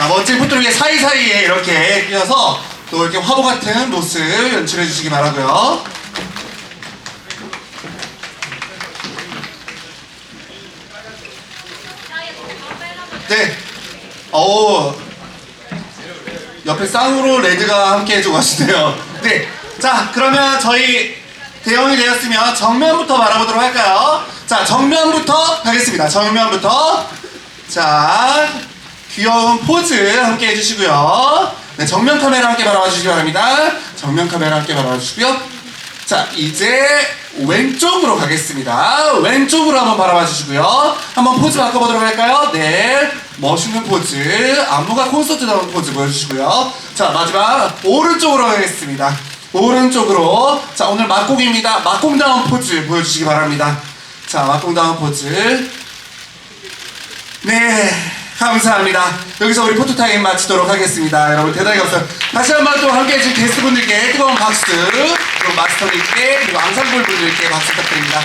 자, 멋진 포토를 위해 사이사이에 이렇게 끼어서 또 이렇게 화보 같은 모습 연출해 주시기 바라고요. 네. 오. 옆에 쌍으로 레드가 함께 해주고 가시네요. 네. 자, 그러면 저희 대형이 되었으면 정면부터 바라보도록 할까요? 자, 정면부터 가겠습니다. 정면부터. 자, 귀여운 포즈 함께 해주시고요. 네, 정면 카메라 함께 바라봐 주시기 바랍니다. 정면 카메라 함께 바라봐 주시고요. 자, 이제 왼쪽으로 가겠습니다. 왼쪽으로 한번 바라봐 주시고요. 한번 포즈 바꿔보도록 할까요? 네. 멋있는 포즈. 안무가 콘서트다운 포즈 보여주시고요. 자, 마지막 오른쪽으로 가겠습니다. 오른쪽으로. 자, 오늘 막공입니다. 막공다운 포즈 보여주시기 바랍니다. 자, 막공다운 포즈. 네, 감사합니다. 여기서 우리 포토타임 마치도록 하겠습니다. 여러분 대단히 감사합니다. 다시 한 번 또 함께 해주신 게스트분들께 뜨거운 박수, 그리고 마스터님께, 그리고 앙상블 분들께 박수 부탁드립니다.